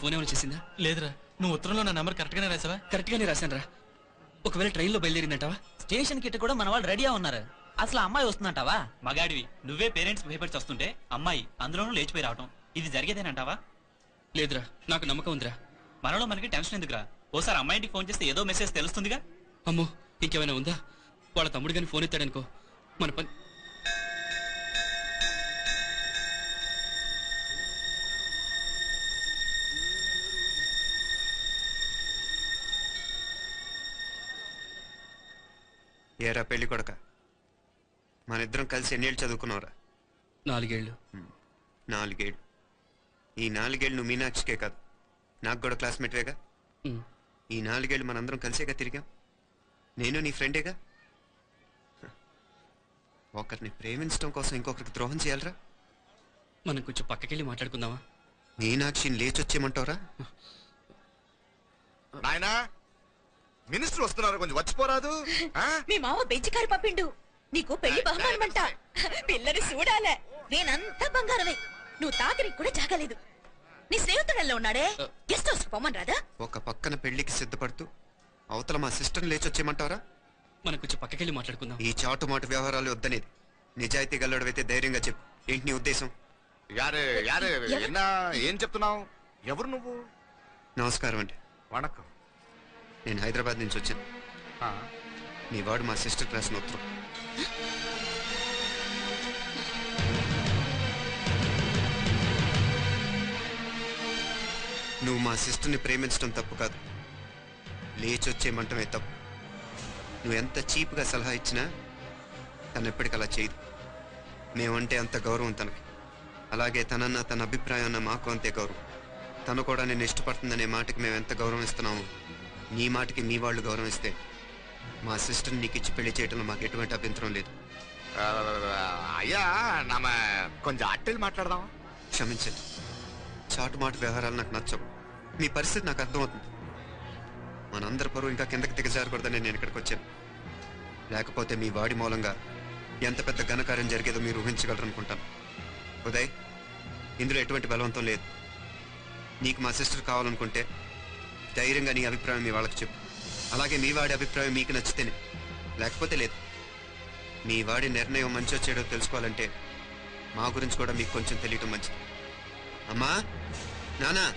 Phone ఏమైనా చేసిందా? లేదురా నువ్వు ఉత్తరంలో నా నెంబర్ కరెక్ట్ గానే రాసావా? కరెక్ట్ గానే రాశాను రా ఒకవేళ ట్రైన్లో బయలుదేరిందంటావా? స్టేషన్ కిட்ட కూడా మన వాళ్ళు రెడీగా ఉన్నారు. అసలు ఆ అమ్మాయి వస్తుందంటావా? మగాడివి నువ్వే పేరెంట్స్ భయపడి వస్తుంటే అమ్మాయి అందులోనూ లేచిపోయి రావటం. ఇది జరిగేదేనంటావా? లేదురా నాకు నమ్మకం ఉందిరా. మనలో మనకి టెన్షన్ ఎందుకురా? ఓసారి అమ్మాయింటికి ఫోన్ చేస్తే ఏదో మెసేజ్ తెలుస్తుందిగా? అమ్మో ఇంకేమైనా ఉందా? వాళ్ళ తమ్ముడు కానీ ఫోన్ ఎత్తాడనుకో మన పని ఏరా పెళ్ళి కొడక? మన ఇద్దరం కలిసి ఎన్నేళ్ళు చదువుకున్నావురా? నాలుగేళ్ళు నాలుగేళ్ళు. ఈ నాలుగేళ్ళు నువ్వు మీనాక్షికే కాదు. నాకు కూడా క్లాస్మేట్వేగా. ఈ నాలుగేళ్ళు మనందరం కలిసేగా తిరిగాం. నేను నీ ఫ్రెండేగా. ఒకరిని ప్రేమించడం కోసం ఇంకొకరికి ద్రోహం చేయాలరా? మనం కొంచెం పక్కకెళ్ళి మాట్లాడుకుందామా? మీనాక్షిని లేచొచ్చేయమంటావురా? నాయనా! మినిస్టర్ వస్తున్నారు కొంచెం వచ్చిపోరాదు. ఆ? మీ మామ బెంచి కారు పంపిండు. నీకు పెళ్ళి బహుమానమంట. పిల్లని చూడాలే. నేనంతా బంగారమే. నువ్వు తాకరికి కూడా జాగలేదు. నీ స్నేహితుడల్లో ఉన్నాడే? గెస్ట్ హౌస్ పొమ్మని రాదా? ఒక పక్కన పెళ్ళికి సిద్ధపడుతూ అవతల మా సిస్టర్ని లేచొచ్చేయమంటావరా మనం కొంచెం పక్కకెళ్ళి మాట్లాడుకుందాం. ఈ చాటుమాటు వ్యవహారాలు వద్దనేది. నిజాయితీ గల్లడవైతే ధైర్యంగా చెప్పు. ఏంటి నీ ఉద్దేశం? యారే యారే ఎన్నా ఏం చెప్తున్నావు? ఎవరు నువ్వు? నమస్కారం అండి. వణకం. నేను హైదరాబాద్ నుంచి వచ్చాను. మీ వాడు మా సిస్టర్ క్లాస్ ఉత్తరం నువ్వు మా సిస్టర్ని ప్రేమించడం తప్పు కాదు. లేచొచ్చేయమంటమే తప్పు. నువ్వు ఎంత చీప్గా సలహా ఇచ్చినా తను ఎప్పటికీ అలా చేయదు. మేమంటే అంత గౌరవం తనకి. అలాగే తనన్న తన అభిప్రాయం అన్న మాకు అంతే గౌరవం. తను కూడా నేను ఇష్టపడుతుందనే మాటకి మేము ఎంత గౌరవం ఇస్తున్నామో నీ మాటకి మీ వాళ్ళు గౌరవం ఇస్తే మా సిస్టర్ నీకు ఇచ్చి పెళ్ళి చేయడంలో మాకు ఎటువంటి అభ్యంతరం లేదు. అయ్యా నామ కొంచెం అట్టెలు మాట్లాడదాం క్షమించండి. చాటుమాటు వ్యవహారాలు నాకు నచ్చవు. మీ పరిస్థితి నాకు అర్థమవుతుంది. మనందరి పరువు ఇంకా కిందకి దిగజారకూడదని నేను ఇక్కడికి వచ్చాను. లేకపోతే మీ వాడి మూలంగా ఎంత పెద్ద ఘనకార్యం జరిగేదో మీరు ఊహించగలరు అనుకుంటాను ఉదయ్ ఇందులో ఎటువంటి బలవంతం లేదు. నీకు మా సిస్టర్ కావాలనుకుంటే ధైర్యంగా నీ అభిప్రాయం మీ వాళ్ళకి చెప్పు. అలాగే మీ వాడి అభిప్రాయం మీకు నచ్చితేనే. లేకపోతే లేదు. మీ వాడి నిర్ణయం మంచో చెడో తెలుసుకోవాలంటే మా గురించి కూడా మీకు కొంచెం తెలియటం మంచిది. అమ్మా! నానా!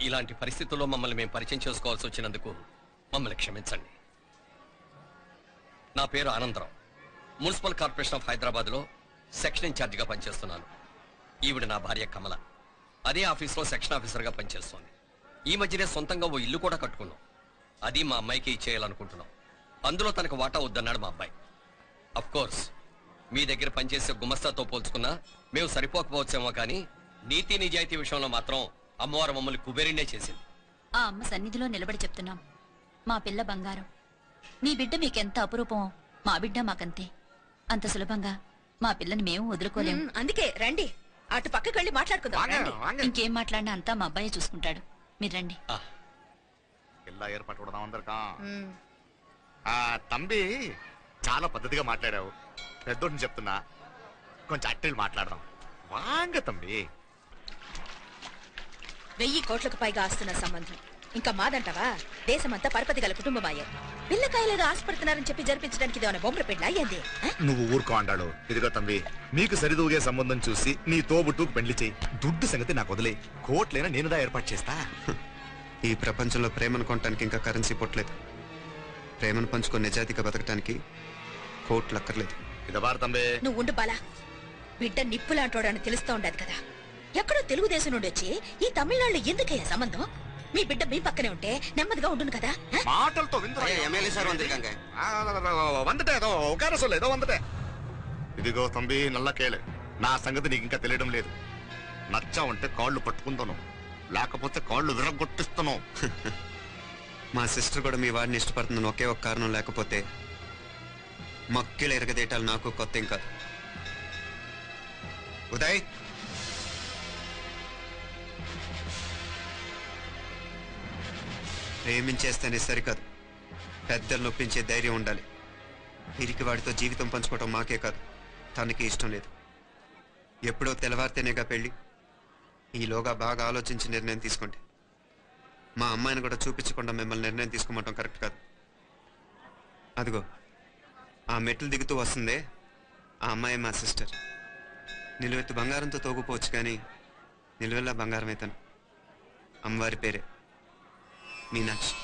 ఇలాంటి పరిస్థితుల్లో మమ్మల్ని మేము పరిచయం చేసుకోవాల్సి వచ్చినందుకు మమ్మల్ని క్షమించండి. నా పేరు ఆనందరావు. మున్సిపల్ కార్పొరేషన్ ఆఫ్ హైదరాబాద్లో సెక్షన్ ఇన్ఛార్జిగా పనిచేస్తున్నాను. ఈవిడ నా భార్య కమల. అదే ఆఫీస్లో సెక్షన్ ఆఫీసర్గా పనిచేస్తోంది. ఈ మధ్యనే సొంతంగా ఓ ఇల్లు కూడా కట్టుకున్నాం. అది మా అమ్మాయికి ఇచ్చేయాలనుకుంటున్నాం. అందులో తనకు వాటా వద్దన్నాడు మా అబ్బాయి. అఫ్ కోర్స్ మీ దగ్గర పనిచేసే గుమస్తాతో పోల్చుకున్నా మేము సరిపోకపోవచ్చేమో కానీ నీతి నిజాయితీ విషయంలో మాత్రం అమ్మవారు మమ్మల్ని కుబేరిండే చేసింది. ఆ అమ్మ సన్నిధిలో నిలబడి చెప్తున్నాం. మా పిల్ల బంగారం. నీ బిడ్డ మీకెంత అపురూపమో మా బిడ్డ మాకంతే. అంత సులభంగా. మా పిల్లని మేము వదులుకోలేము ఉమ్, అందుకే రండి. అటు పక్కకి వెళ్ళి మాట్లాడుకుందాం. వాంగ రండి. వాంగ. ఇంకేం మాట్లాడినా అంతా మా అబ్బాయి చూసుకుంటాడు. మీరు రండి. ఉమ్, ఆ తంబి చాలా పద్ధతిగా మాట్లాడావు. పెద్దోడిని చెప్తున్నా. కొంచెం అట్టెలు మాట్లాడదాం. వాంగ తంబి వెయ్యి కోట్లకు పైగా ఆస్తున్న సంబంధం. ఇంకా మాదంటావా? దేశమంతా పరపతి గల కుటుంబమాయే. పిల్లకాయలేదో ఆశపడుతున్నారని చెప్పి జరిపించడానికి ఇదేమైనా బొమ్మల పెళ్ళి అయ్యింది నువ్వు ఊరుకో అంటాడు. ఇదిగో తంబి నీకు సరిదూగే సంబంధం చూసి నీ తోబుట్టుకు పెళ్ళి చేయి. దుడ్డు సంగతి నాకు వదిలే. కోట్లైనా నేనుదా ఏర్పాటు చేస్తా. ఈ ప్రపంచంలో ప్రేమను కొనటానికి ఇంకా కరెన్సీ పుట్టలేదు. ప్రేమను పంచుకొని నిజాయితీగా బతకటానికి కోట్లు అక్కర్లేదు ఇదబారు తంబే నువ్వు ఉండు బాలా. బిడ్డ నిప్పులాంటోడని తెలుస్తూ ఉండదు కదా. ఎక్కడో తెలుగుదేశం నుండి వచ్చి ఈ తమిళనాడులో ఎందుకయ్యా సంబంధం? మీ బిడ్డ మీ పక్కనే ఉంటే నెమ్మదిగా ఉండును కదా? మాటలతో విందురా. ఎమ్మెల్యే సార్ వందిరికాంగ ఆ, వందటే ఏదో ఒకరే సొల్లు ఏదో వందటే. ఇదిగో తంబి నల్ల కేళే. నా సంగతి నీకు ఇంకా తెలియడం లేదు. నచ్చావంటే కాళ్ళు పట్టుకుంటాను లేకపోతే కాళ్ళు విరగొట్టిస్తాను మా సిస్టర్ కూడా మీ వాడిని ఇష్టపడుతుందని ఒకే ఒక కారణం లేకపోతే మక్కిలు ఎరగదేయటాలు నాకు కొత్త కాదు ఉదయ్ ప్రేమించేస్తేనే సరికాదు. పెద్దలు నొప్పించే ధైర్యం ఉండాలి. పిరికి వాడితో జీవితం పంచుకోవటం మాకే కాదు. తనకి ఇష్టం లేదు. ఎప్పుడో తెల్లవారితేనేగా పెళ్ళి. ఈలోగా బాగా ఆలోచించి నిర్ణయం తీసుకోండి. మా అమ్మాయిని కూడా చూపించకుండా మిమ్మల్ని నిర్ణయం తీసుకోమంటాం కరెక్ట్ కాదు. అదిగో ఆ మెట్లు దిగుతూ వస్తుందే ఆ అమ్మాయి మా సిస్టర్. నిలువెత్తు బంగారంతో తోగుపోవచ్చు కానీ నిలువెల్లా బంగారం అవుతాను అమ్మవారి పేరే. Minax.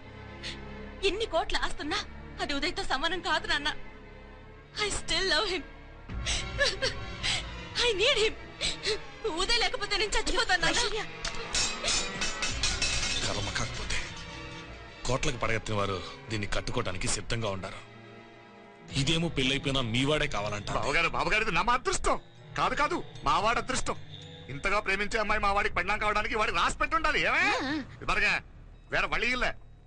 ఎన్ని కోట్ల ఆస్తున్నా అది ఉదయ్తో సమానం కాదు నాన్న. I still love him I need him Uday లేకపోతే నేను చచ్చిపోతాను కర్మ కాకపోతే కోట్లకు పడగెత్తిన వారు దీన్ని కట్టుకోవడానికి సిద్ధంగా ఉన్నారు ఇదేమో పెళ్ళైపోయినా మీవాడే కావాలంట బావగారు బావగారిది నా మా అదృష్టం కాదు కాదు మావాడి అదృష్టం. ఇంతగా ప్రేమించే అమ్మాయి మా వాడికి పెళ్ళాం కావడానికి వాడికి రాసి పెట్టి ఉండాలి ఏమే ఇదరగా వేరే వళ్ళీ ఇల్లే.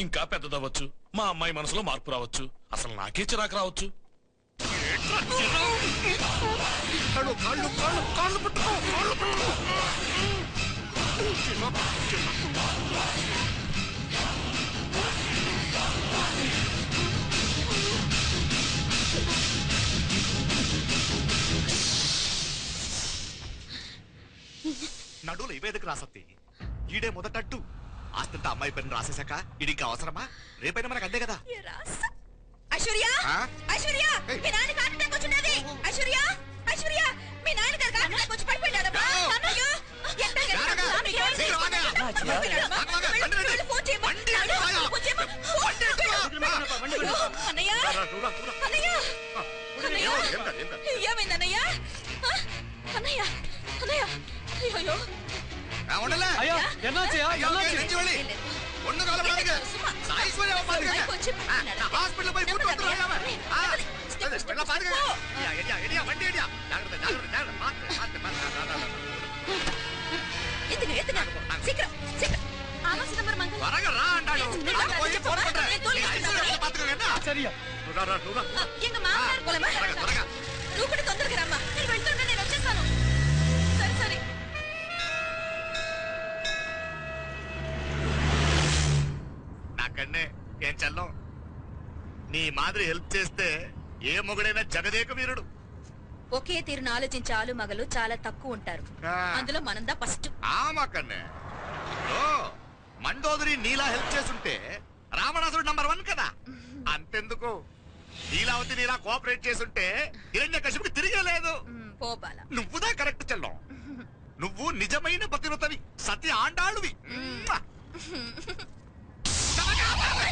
ఇంకా పెద్దదవ్వచ్చు. మా అమ్మాయి మనసులో మార్పు రావచ్చు. అసలు నాకే చిరాకు రావచ్చు. నడువులు ఇవేదకు రాసత్తి. ఈడే మొదటట్టు ఆస్తంతా అమ్మాయి పని రాసేశాక ఇది ఇంకా అవసరమా? రేపైనా మనకు అంతే కదా. ఐశ్వర్య? ఆ? ఐశ్వర్య. మీ నాన్న హార్ట్ అటాక్ వచ్చినది ఐశ్వర్య ఐశ్వర్య మీ నాన్న గారు హార్ట్ అటాక్ వచ్చి పడిపోయాడమ్మా పాత్ర, పాత్ర. రా, రా, రా, రా. ఎత్తుగా ఎత్తుగా శీఘ్రం శీఘ్రం ఆవాస నంబర్ మంగళ త్వరగా రా అంటాడు. నేను అక్కడ పోయి చెప్పు, ఫోన్ కొట్టరా. నేను తోలు నీ ఐశ్వర్య తీసుకున్నా. పాత్ర కదా? నువ్వు రా, రా, నువ్వు రా. எங்க மாமனார் போலமா త్వరగా, త్వరగా. నువ్వు కూడా తొందరగా రమ్మా నేను వెళ్తుంటే నేను వచ్చేస్తాను సరే సరే నాకన్నే ఏం చల్లం? నీ మాదిరి హెల్ప్ చేస్తే ఏ మొగుడైనా జగదేక వీరుడు. ఒకే తీరును ఆలోచించే ఆలు మగలు చాలా తక్కువ ఉంటారు. అందులో మనందా ఫస్ట్. ఆమకన్నే మండోదరి నీలా హెల్ప్ చేస్తుంటే రావణాసుడు నంబర్ వన్ కదా? అంతెందుకు? నీలావతి నీలా కోఆపరేట్ చేస్తుంటే హిరణ్య కశిపుకి పోబాల నువ్వుదా కరెక్ట్ చెల్లం? నువ్వు నిజమైన పతివ్రతవి సత్య ఆండాళ్ళువి ఏంది బాలా? ఏంది? ఆ?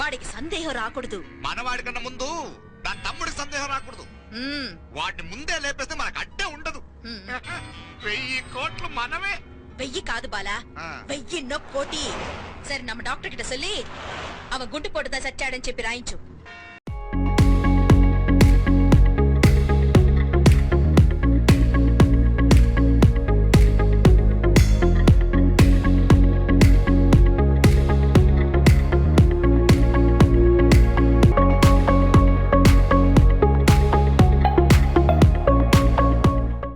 వాడికి సందేహం రాకూడదు. మనవాడి కన్నా ముందు దాని తమ్ముడికి సందేహం రాకూడదు. మ్మ్. వాటిని ముందే లేపేస్తే మనకు అడ్డే ఉండదు. వెయ్యి కోట్లు మనమే. వెయ్యి కాదు பாலா వెయ్యి నొప్పి కోటి సరే నమ్మ డాక్టర్ டாக்டர் கிட்ட சொல்லி அவன் குண்டு போட்டுதான் சச்சாடுன்னு செப்பி